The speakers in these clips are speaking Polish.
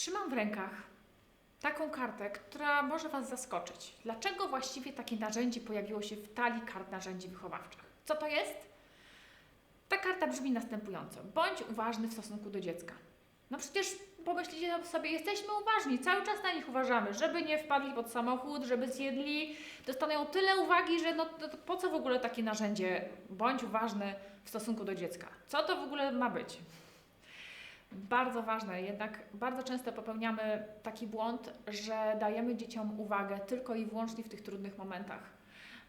Trzymam w rękach taką kartę, która może Was zaskoczyć. Dlaczego właściwie takie narzędzie pojawiło się w talii kart narzędzi wychowawczych? Co to jest? Ta karta brzmi następująco. Bądź uważny w stosunku do dziecka. No przecież pomyślicie sobie, jesteśmy uważni, cały czas na nich uważamy, żeby nie wpadli pod samochód, żeby zjedli, dostaną tyle uwagi, że no po co w ogóle takie narzędzie bądź uważny w stosunku do dziecka? Co to w ogóle ma być? Bardzo ważne, jednak bardzo często popełniamy taki błąd, że dajemy dzieciom uwagę tylko i wyłącznie w tych trudnych momentach.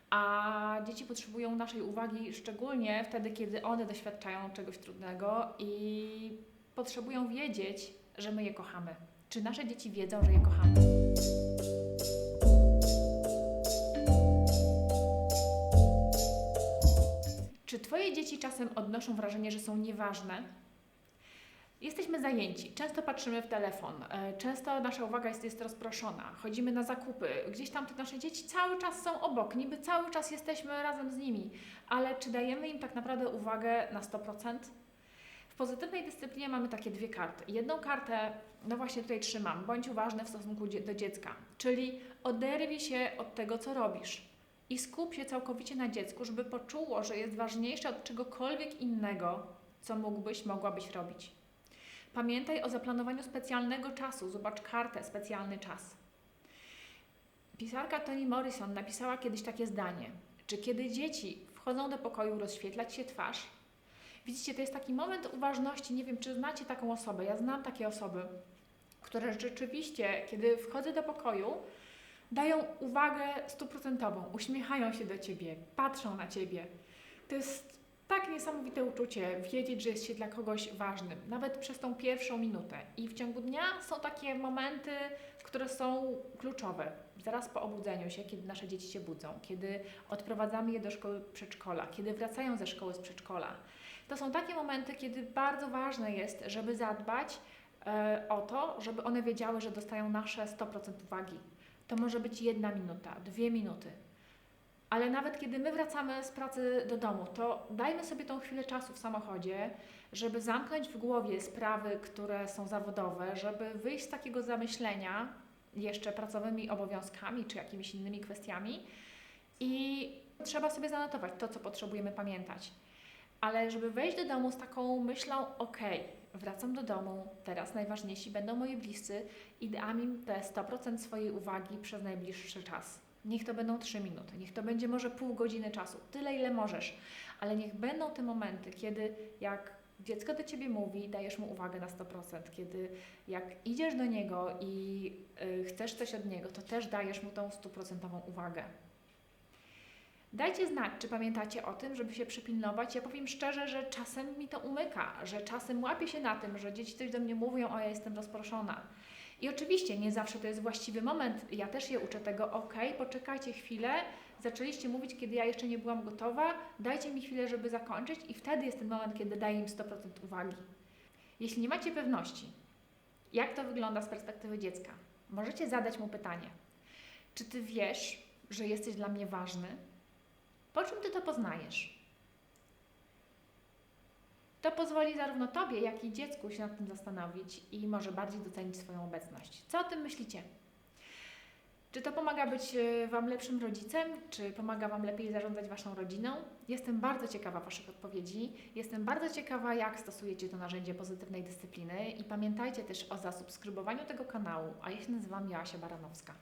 A dzieci potrzebują naszej uwagi szczególnie wtedy, kiedy one doświadczają czegoś trudnego i potrzebują wiedzieć, że my je kochamy. Czy nasze dzieci wiedzą, że je kochamy? Czy Twoje dzieci czasem odnoszą wrażenie, że są nieważne? Jesteśmy zajęci, często patrzymy w telefon, e, często nasza uwaga jest, jest rozproszona, chodzimy na zakupy, gdzieś tam te nasze dzieci cały czas są obok, niby cały czas jesteśmy razem z nimi, ale czy dajemy im tak naprawdę uwagę na 100%? W pozytywnej dyscyplinie mamy takie dwie karty. Jedną kartę, no właśnie tutaj trzymam, bądź uważny w stosunku do dziecka, czyli oderwij się od tego, co robisz i skup się całkowicie na dziecku, żeby poczuło, że jest ważniejsze od czegokolwiek innego, co mógłbyś, mogłabyś robić. Pamiętaj o zaplanowaniu specjalnego czasu. Zobacz kartę, specjalny czas. Pisarka Toni Morrison napisała kiedyś takie zdanie: Czy kiedy dzieci wchodzą do pokoju rozświetlać się twarz? Widzicie, to jest taki moment uważności. Nie wiem, czy znacie taką osobę. Ja znam takie osoby, które rzeczywiście, kiedy wchodzę do pokoju, dają uwagę stuprocentową, uśmiechają się do ciebie, patrzą na ciebie. To jest tak niesamowite uczucie wiedzieć, że jest się dla kogoś ważnym, nawet przez tą pierwszą minutę. I w ciągu dnia są takie momenty, które są kluczowe. Zaraz po obudzeniu się, kiedy nasze dzieci się budzą, kiedy odprowadzamy je do szkoły przedszkola, kiedy wracają ze szkoły z przedszkola. To są takie momenty, kiedy bardzo ważne jest, żeby zadbać e, o to, żeby one wiedziały, że dostają nasze 100% uwagi. To może być jedna minuta, dwie minuty, ale nawet kiedy my wracamy z pracy do domu, to dajmy sobie tą chwilę czasu w samochodzie, żeby zamknąć w głowie sprawy, które są zawodowe, żeby wyjść z takiego zamyślenia jeszcze pracowymi obowiązkami czy jakimiś innymi kwestiami i trzeba sobie zanotować to, co potrzebujemy pamiętać. Ale żeby wejść do domu z taką myślą, ok, wracam do domu, teraz najważniejsi będą moi bliscy i dam im te 100% swojej uwagi przez najbliższy czas. Niech to będą 3 minuty, niech to będzie może pół godziny czasu, tyle ile możesz, ale niech będą te momenty, kiedy jak dziecko do ciebie mówi, dajesz mu uwagę na 100%, kiedy jak idziesz do niego i y, chcesz coś od niego, to też dajesz mu tą stuprocentową uwagę. Dajcie znać, czy pamiętacie o tym, żeby się przypilnować. Ja powiem szczerze, że czasem mi to umyka, że czasem łapię się na tym, że dzieci coś do mnie mówią, o ja jestem rozproszona. I oczywiście nie zawsze to jest właściwy moment. Ja też je uczę tego, ok, poczekajcie chwilę, zaczęliście mówić, kiedy ja jeszcze nie byłam gotowa, dajcie mi chwilę, żeby zakończyć i wtedy jest ten moment, kiedy daję im 100% uwagi. Jeśli nie macie pewności, jak to wygląda z perspektywy dziecka, możecie zadać mu pytanie: Czy ty wiesz, że jesteś dla mnie ważny? Po czym ty to poznajesz? To pozwoli zarówno Tobie, jak i dziecku się nad tym zastanowić i może bardziej docenić swoją obecność. Co o tym myślicie? Czy to pomaga być e, Wam lepszym rodzicem? Czy pomaga Wam lepiej zarządzać Waszą rodziną? Jestem bardzo ciekawa Waszych odpowiedzi. Jestem bardzo ciekawa, jak stosujecie to narzędzie pozytywnej dyscypliny i pamiętajcie też o zasubskrybowaniu tego kanału, a ja się nazywam Joasia Baranowska.